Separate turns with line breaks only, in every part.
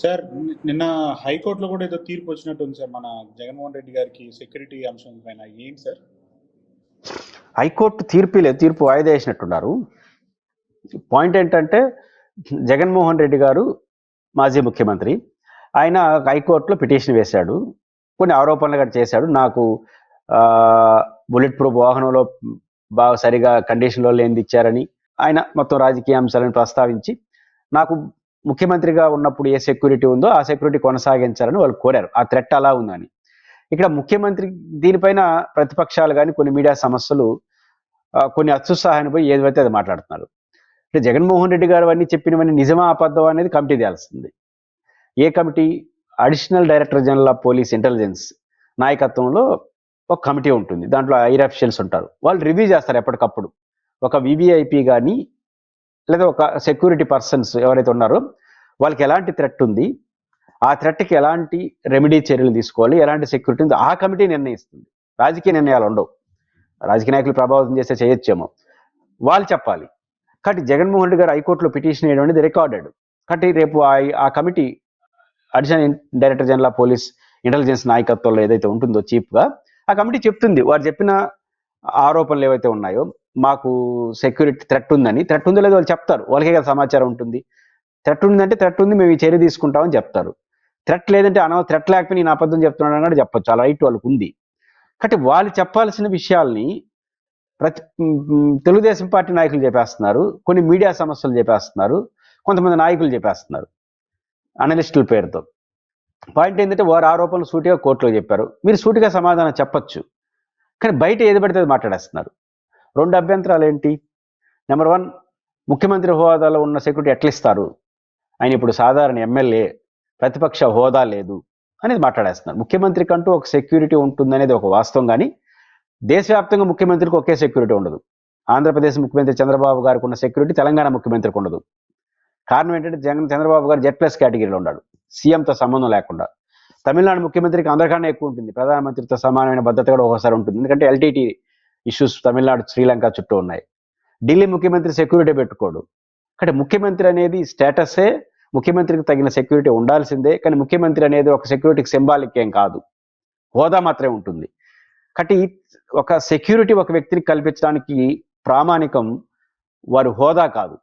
Sir నిన్న హైకోర్టులో కూడా ఏదో తీర్పు వచ్చినట్టుంది సార్ మన జగన్మోహన్ రెడ్డి గారికి సెక్యూరిటీ అంశం పైన. ఏంటి సార్?
హైకోర్టు తీర్పు లేదు తీర్పు వాయిదా వేసినట్టున్నారు. పాయింట్ ఏంటంటే జగన్మోహన్ రెడ్డి గారు మాజీ ముఖ్యమంత్రి ఆయన హైకోర్టులో పిటిషన్ వేశాడు కొన్ని ఆరోపణలు కూడా చేశాడు. నాకు బుల్లెట్ ప్రూఫ్ వాహనంలో బాగా సరిగా కండిషన్లో లేనిది ఇచ్చారని ఆయన మొత్తం రాజకీయ అంశాలను ప్రస్తావించి నాకు ముఖ్యమంత్రిగా ఉన్నప్పుడు ఏ సెక్యూరిటీ ఉందో ఆ సెక్యూరిటీ కొనసాగించాలని వాళ్ళు కోరారు. ఆ థ్రెట్ అలా ఉందని. ఇక్కడ ముఖ్యమంత్రి దీనిపైన ప్రతిపక్షాలు కానీ కొన్ని మీడియా సమస్యలు కొన్ని అత్యుత్సాహాన్ని పోయి ఏదైతే అది మాట్లాడుతున్నారు. అంటే జగన్మోహన్ రెడ్డి గారు అన్ని చెప్పినవన్నీ నిజమా అబద్ధం అనేది కమిటీ తేల్సింది ఏ committee? Additional director general of police intelligence నాయకత్వంలో ఒక కమిటీ ఉంటుంది. దాంట్లో ఐర్ అఫిషియల్స్ ఉంటారు. వాళ్ళు రివ్యూ చేస్తారు ఎప్పటికప్పుడు. ఒక వివిఐపి కానీ లేదా ఒక సెక్యూరిటీ పర్సన్స్ ఎవరైతే ఉన్నారో వాళ్ళకి ఎలాంటి థ్రెట్ ఉంది? ఆ థ్రెట్కి ఎలాంటి రెమెడీ చర్యలు తీసుకోవాలి? ఎలాంటి సెక్యూరిటీ ఉంది? ఆ కమిటీ నిర్ణయిస్తుంది. రాజకీయ నిర్ణయాలు ఉండవు. రాజకీయ నాయకులు ప్రభావితం చేస్తే చేయొచ్చేమో. వాళ్ళు చెప్పాలి. కాబట్టి జగన్మోహన్ రెడ్డి గారు హైకోర్టులో పిటిషన్ వేయడం అనేది రికార్డెడ్. కాబట్టి రేపు ఆ ఆ committee additional director general of police intelligence నాయకత్వంలో ఏదైతే ఉంటుందో చీఫ్గా ఆ కమిటీ చెప్తుంది. వారు చెప్పిన ఆరోపణలు ఏవైతే ఉన్నాయో మాకు సెక్యూరిటీ థ్రెట్ ఉందని థ్రెట్ ఉందో లేదో వాళ్ళు చెప్తారు. వాళ్ళకే కదా సమాచారం ఉంటుంది. థ్రెట్ ఉందంటే థ్రెట్ ఉంది మేము ఈ చర్య తీసుకుంటామని చెప్తారు. థ్రెట్ లేదంటే అనవ థ్రెట్ లేకపోతే నేను అబద్ధం చెప్తున్నాను అన్నట్టు చెప్పొచ్చు. ఆ రైట్ వాళ్ళకు ఉంది. కాబట్టి వాళ్ళు చెప్పాల్సిన విషయాల్ని ప్రతి తెలుగుదేశం పార్టీ నాయకులు చెప్పేస్తున్నారు. కొన్ని మీడియా సమస్యలు చెప్పేస్తున్నారు. కొంతమంది నాయకులు చెప్పేస్తున్నారు. అనలిస్టుల పేరుతో. పాయింట్ ఏంటంటే వారు ఆరోపణలు సూటిగా కోర్టులో చెప్పారు. మీరు సూటిగా సమాధానం చెప్పొచ్చు. కానీ బయట ఏది పడితే అది మాట్లాడేస్తున్నారు. రెండు అభ్యంతరాలు ఏంటి నెంబర్ వన్ ముఖ్యమంత్రి హోదాలో ఉన్న సెక్యూరిటీ ఎట్లా ఇస్తారు ఆయన ఇప్పుడు సాధారణ ఎమ్మెల్యే ప్రతిపక్ష హోదా లేదు అనేది మాట్లాడేస్తున్నారు. ముఖ్యమంత్రికి అంటూ ఒక సెక్యూరిటీ ఉంటుందనేది ఒక వాస్తవం కానీ దేశవ్యాప్తంగా ముఖ్యమంత్రికి ఒకే సెక్యూరిటీ ఉండదు. ఆంధ్రప్రదేశ్ ముఖ్యమంత్రి చంద్రబాబు గారికి ఉన్న సెక్యూరిటీ తెలంగాణ ముఖ్యమంత్రికి ఉండదు. కారణం ఏంటంటే జగన్ చంద్రబాబు గారు జెడ్ ప్లస్ కేటగిరీలో ఉన్నాడు. సీఎంతో సంబంధం లేకుండా. తమిళనాడు ముఖ్యమంత్రికి అందరికన్నా ఎక్కువ ఉంటుంది. ప్రధానమంత్రితో సమానమైన భద్రత కూడా ఒకసారి ఉంటుంది. ఎందుకంటే ఎల్టీటీ ఇష్యూస్ తమిళనాడు శ్రీలంక చుట్టూ ఉన్నాయి. ఢిల్లీ ముఖ్యమంత్రి సెక్యూరిటీ పెట్టుకోడు. అంటే ముఖ్యమంత్రి అనేది స్టేటసే ముఖ్యమంత్రికి తగిన సెక్యూరిటీ ఉండాల్సిందే. కానీ ముఖ్యమంత్రి అనేది ఒక సెక్యూరిటీకి సింబాలిక్ ఏం కాదు. హోదా మాత్రమే ఉంటుంది. కాబట్టి ఒక సెక్యూరిటీ ఒక వ్యక్తిని కల్పించడానికి ప్రామాణికం వారి హోదా కాదు.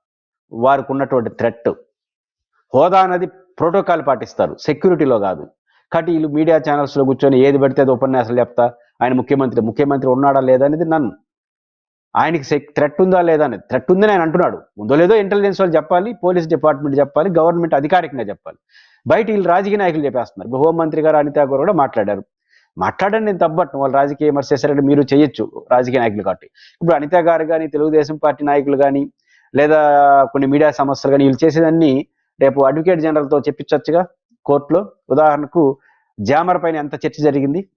వారికి ఉన్నటువంటి థ్రెట్. హోదా అనేది ప్రోటోకాల్ పాటిస్తారు. సెక్యూరిటీలో కాదు. కాబట్టి వీళ్ళు మీడియా ఛానల్స్లో కూర్చొని ఏది పడితే అది ఉపన్యాసాలు చెప్తా. ఆయన ముఖ్యమంత్రి ముఖ్యమంత్రి ఉన్నాడా లేదా అనేది నన్ను. ఆయనకి థ్రెట్ ఉందా లేదా అనేది థ్రెట్ ఉందని ఆయన అంటున్నాడు. ఉందో లేదో ఇంటెలిజెన్స్ వాళ్ళు చెప్పాలి పోలీస్ డిపార్ట్మెంట్ చెప్పాలి గవర్నమెంట్ అధికారికంగా చెప్పాలి. బయట వీళ్ళు రాజకీయ నాయకులు చెప్పేస్తున్నారు. హోంమంత్రి గారు అనితా గారు కూడా మాట్లాడారు. మాట్లాడండి నేను తప్పట్ను. వాళ్ళు రాజకీయ విమర్శ చేశారంటే మీరు చేయొచ్చు రాజకీయ నాయకులు కాబట్టి. ఇప్పుడు అనిత గారు కానీ తెలుగుదేశం పార్టీ నాయకులు కానీ లేదా కొన్ని మీడియా సమస్యలు కానీ వీళ్ళు చేసేదన్నీ రేపు అడ్వకేట్ జనరల్తో చెప్పించవచ్చుగా కోర్టులో. ఉదాహరణకు జామర్ పైన ఎంత చర్చ జరిగింది?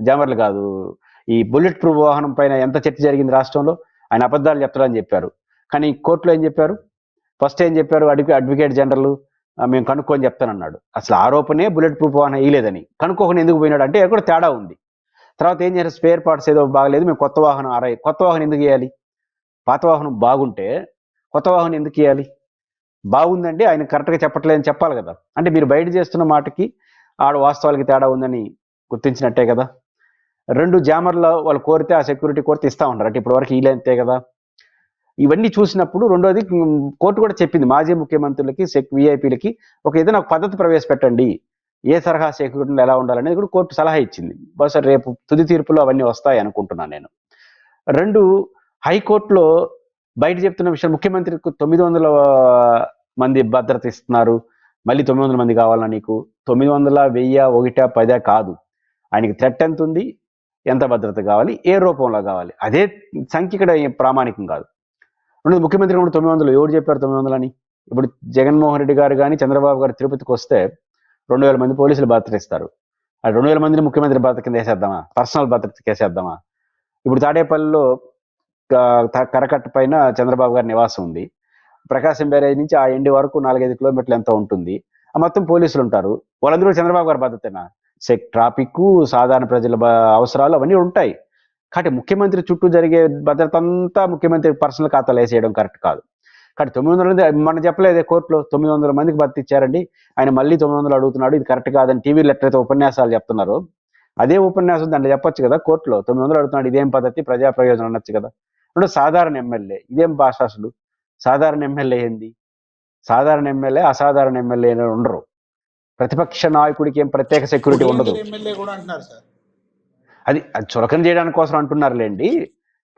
జామర్లు కాదు. ఈ బుల్లెట్ ప్రూఫ్ వాహనం పైన ఎంత చర్చ జరిగింది రాష్ట్రంలో? ఆయన అబద్ధాలు చెప్తారని చెప్పారు. కానీ కోర్టులో ఏం చెప్పారు? ఫస్ట్ ఏం చెప్పారు? అడ్వకే అడ్వకేట్ జనరల్ మేము కనుక్కొని చెప్తానన్నాడు. అసలు ఆరోపణే బుల్లెట్ ప్రూఫ్ వాహనం వేయలేదని. కనుక్కోకుండా ఎందుకు పోయినాడు? అంటే ఎక్కడ తేడా ఉంది. తర్వాత ఏం చేశారు? స్పేర్ పార్ట్స్ ఏదో బాగలేదు. మేము కొత్త వాహనం ఆరాయి కొత్త వాహనం ఎందుకు వేయాలి? పాత వాహనం బాగుంటే కొత్త వాహనం ఎందుకు వేయాలి? బాగుందండి ఆయన కరెక్ట్గా చెప్పట్లేదని చెప్పాలి కదా. అంటే మీరు బయట చేస్తున్న మాటకి ఆడ వాస్తవాలకి తేడా ఉందని గుర్తించినట్టే కదా. రెండు జామర్లో వాళ్ళు కోరితే ఆ సెక్యూరిటీ కోరితే ఇస్తా ఉంటారు అంటే ఇప్పటి వరకు వీలైతే కదా. ఇవన్నీ చూసినప్పుడు రెండోది కోర్టు కూడా చెప్పింది మాజీ ముఖ్యమంత్రులకి సెక్ విఐపీలకి ఒక ఏదైనా ఒక పద్ధతి ప్రవేశపెట్టండి. ఏ తరహా సెక్యూరిటీలు ఎలా ఉండాలనేది కూడా కోర్టు సలహా ఇచ్చింది. బహుశా రేపు తుది తీర్పులో అవన్నీ వస్తాయి అనుకుంటున్నాను నేను. రెండు హైకోర్టులో బయట చెప్తున్న విషయం ముఖ్యమంత్రికి తొమ్మిది వందల మంది భద్రత ఇస్తున్నారు. మళ్ళీ తొమ్మిది వందల మంది కావాలా నీకు? తొమ్మిది వందల వెయ్యి ఒకటా పదా కాదు. ఆయనకి థ్రెట్ ఎంత ఉంది? ఎంత భద్రత కావాలి? ఏ రూపంలో కావాలి? అదే సంఖ్య ఇక్కడ ప్రామాణికం కాదు. రెండు ముఖ్యమంత్రి కూడా తొమ్మిది వందలు ఎవరు చెప్పారు తొమ్మిది వందలని? ఇప్పుడు జగన్మోహన్ రెడ్డి గారు కానీ చంద్రబాబు గారు తిరుపతికి వస్తే రెండు వేల మంది పోలీసులు భద్రత ఇస్తారు. ఆ రెండు వేల మందిని ముఖ్యమంత్రి భద్రత కింద వేసేద్దామా? పర్సనల్ భద్రత వేసేద్దామా ఇప్పుడు తాడేపల్లిలో కరకట్ట పైన చంద్రబాబు గారి నివాసం ఉంది. ప్రకాశం బ్యారేజ్ నుంచి ఆ ఎండి వరకు నాలుగైదు కిలోమీటర్లు ఎంత ఉంటుంది. ఆ మొత్తం పోలీసులు ఉంటారు. వాళ్ళందరూ చంద్రబాబు గారి భద్రతేనా సెక్ ట్రాఫిక్ సాధారణ ప్రజల అవసరాలు అవన్నీ ఉంటాయి. కాబట్టి ముఖ్యమంత్రి చుట్టూ జరిగే భద్రత అంతా ముఖ్యమంత్రి పర్సనల్ ఖాతాలు వేసేయడం కరెక్ట్ కాదు. కాబట్టి తొమ్మిది వందల మంది మనం చెప్పలేదే కోర్టులో తొమ్మిది వందల మందికి భర్తీ ఇచ్చారండి. ఆయన మళ్ళీ తొమ్మిది వందలు అడుగుతున్నాడు. ఇది కరెక్ట్ కాదని టీవీలో ఎట్లయితే ఉపన్యాసాలు చెప్తున్నారు. అదే ఉపన్యాసం దాంట్లో చెప్పొచ్చు కదా కోర్టులో. తొమ్మిది వందలు అడుగుతున్నాడు. ఇదేం పద్ధతి? ప్రజా ప్రయోజనం అనొచ్చు కదా. ఇప్పుడు సాధారణ ఎమ్మెల్యే. ఇదేం భాష అసలు? సాధారణ ఎమ్మెల్యే ఏంది? సాధారణ ఎమ్మెల్యే అసాధారణ ఎమ్మెల్యే అని ఉండరు. ప్రతిపక్ష నాయకుడికి ఏం ప్రత్యేక సెక్యూరిటీ ఉండదు. అది అది చులకన చేయడానికి కోసం అంటున్నారులేండి.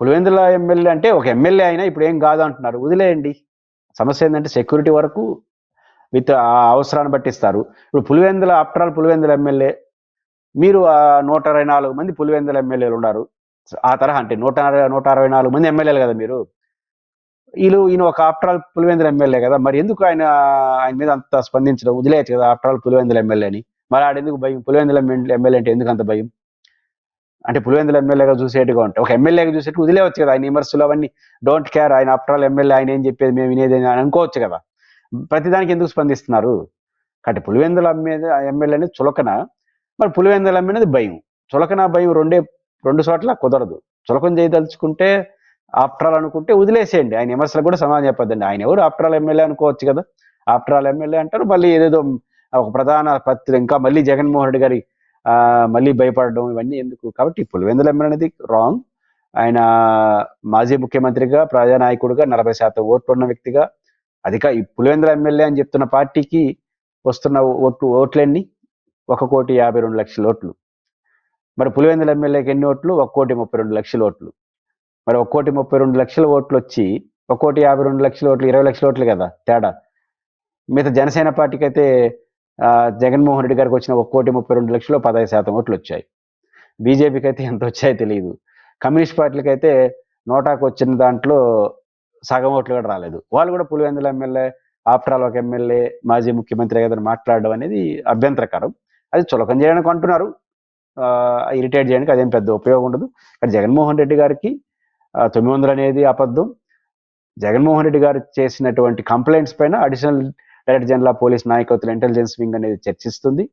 పులివెందుల ఎమ్మెల్యే అంటే ఒక ఎమ్మెల్యే అయినా ఇప్పుడు ఏం కాదు అంటున్నారు. వదిలేయండి. సమస్య ఏంటంటే సెక్యూరిటీ వరకు విత్ ఆ అవసరాన్ని బట్టి ఇస్తారు ఇప్పుడు Pulivendula after all Pulivendula MLA మీరు ఆ నూట అరవై నాలుగు మంది పులివెందుల ఎమ్మెల్యేలు ఉన్నారు. ఆ తరహా అంటే నూట అరవై నూట అరవై నాలుగు మంది ఎమ్మెల్యేలు కదా మీరు? వీళ్ళు ఈయన ఒక ఆఫ్టర్ ఆల్ పులివెందుల ఎమ్మెల్యే కదా? మరి ఎందుకు ఆయన ఆయన మీద అంత స్పందించడం? వదిలేయచ్చు కదా ఆఫ్టర్ ఆల్ పులివెందుల ఎమ్మెల్యే అని మరి ఆడెందుకు భయం? పులివెందుల ఎమ్మెల్యే అంటే ఎందుకు అంత భయం? అంటే పులివెందుల ఎమ్మెల్యేగా చూసేట్టుగా ఉంటాయి ఒక ఎమ్మెల్యేగా చూసేట్టు వదిలేవచ్చు కదా? ఆయన విమర్శలు అవన్నీ డోంట్ కేర్ ఆయన ఆఫ్టర్ ఆల్ ఎమ్మెల్యే ఆయన ఏం చెప్పేది మేము వినేది అని అనుకోవచ్చు కదా? ప్రతిదానికి ఎందుకు స్పందిస్తున్నారు? కాబట్టి పులివెందుల అమ్మేది ఎమ్మెల్యే అనేది చులకన మరి పులివెందుల అమ్మినది భయం. చులకన భయం రెండే రెండు చోట్ల కుదరదు. చులకం చేయదలుచుకుంటే ఆఫ్టర్ ఆల్ అనుకుంటే వదిలేసేయండి. ఆయన విమర్శలు కూడా సమాధానం చెప్పద్దండి. ఆయన ఎవరు ఆఫ్టర్ ఆల్ ఎమ్మెల్యే అనుకోవచ్చు కదా. ఆఫ్టర్ ఆల్ ఎమ్మెల్యే అంటారు. మళ్ళీ ఏదేదో ఒక ప్రధాన పత్రిక ఇంకా మళ్ళీ జగన్మోహన్ రెడ్డి గారి మళ్ళీ భయపడడం ఇవన్నీ ఎందుకు? కాబట్టి పులివెందుల ఎమ్మెల్యే అనేది రాంగ్ ఆయన మాజీ ముఖ్యమంత్రిగా ప్రజానాయకుడిగా నలభై శాతం ఓట్లు ఉన్న వ్యక్తిగా అధిక ఈ పులివెందుల ఎమ్మెల్యే అని చెప్తున్న పార్టీకి వస్తున్న ఓట్లు ఓట్లన్నీ ఒక కోటి యాభై రెండు లక్షల ఓట్లు. మరి పులివెందుల ఎమ్మెల్యేకి ఎన్ని ఓట్లు? ఒక కోటి ముప్పై రెండు లక్షల ఓట్లు. మరి ఒక కోటి ముప్పై రెండు లక్షల ఓట్లు వచ్చి ఒక కోటి యాభై రెండు లక్షల ఓట్లు ఇరవై లక్షల ఓట్లు కదా తేడా. మిగతా జనసేన పార్టీకి అయితే జగన్మోహన్ రెడ్డి గారికి వచ్చిన ఒక కోటి ముప్పై రెండు లక్షలు పదహైదు శాతం ఓట్లు వచ్చాయి. బీజేపీకి అయితే ఎంత వచ్చాయో తెలియదు కమ్యూనిస్ట్ పార్టీలకి అయితే నోటాకు వచ్చిన దాంట్లో సగం ఓట్లు కూడా రాలేదు. వాళ్ళు కూడా పులివెందుల ఎమ్మెల్యే ఆఫ్టర్ ఆల్ ఒక ఎమ్మెల్యే మాజీ ముఖ్యమంత్రి ఏదైనా మాట్లాడడం అనేది అభ్యంతరకరం. అది చులకం చేయడానికి అంటున్నారు. ఇరిటేట్ చేయడానికి అదేం పెద్ద ఉపయోగం ఉండదు. కానీ జగన్మోహన్ రెడ్డి గారికి తొమ్మిది వందలు అనేది అబద్ధం. జగన్మోహన్ రెడ్డి గారు చేసినటువంటి కంప్లైంట్స్ పైన additional director general of police నాయకత్వం ఇంటెలిజెన్స్ వింగ్ అనేది చర్చిస్తుంది.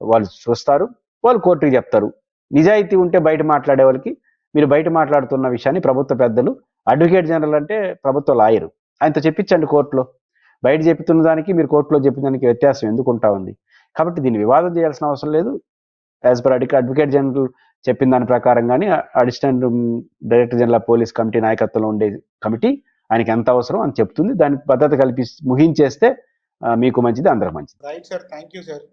వాళ్ళు చూస్తారు. వాళ్ళు కోర్టుకి చెప్తారు. నిజాయితీ ఉంటే బయట మాట్లాడే వాళ్ళకి మీరు బయట మాట్లాడుతున్న విషయాన్ని ప్రభుత్వ పెద్దలు అడ్వకేట్ జనరల్ అంటే ప్రభుత్వ లాయరు. ఆయనతో చెప్పించండి కోర్టులో. బయట చెప్తున్న దానికి మీరు కోర్టులో చెప్పిన దానికి వ్యత్యాసం ఎందుకు ఉంటా ఉంది? కాబట్టి దీన్ని వివాదం చేయాల్సిన అవసరం లేదు. యాజ్ పర్ అడిక అడ్వకేట్ జనరల్ చెప్పిన దాని ప్రకారం కానీ additional director general police committee నాయకత్వంలో ఉండే కమిటీ ఆయనకి ఎంత అవసరం అని చెప్తుంది. దానికి భద్రత కల్పి ముహించేస్తే మీకు మంచిది అందరికి మంచిది.
Right sir thank you sir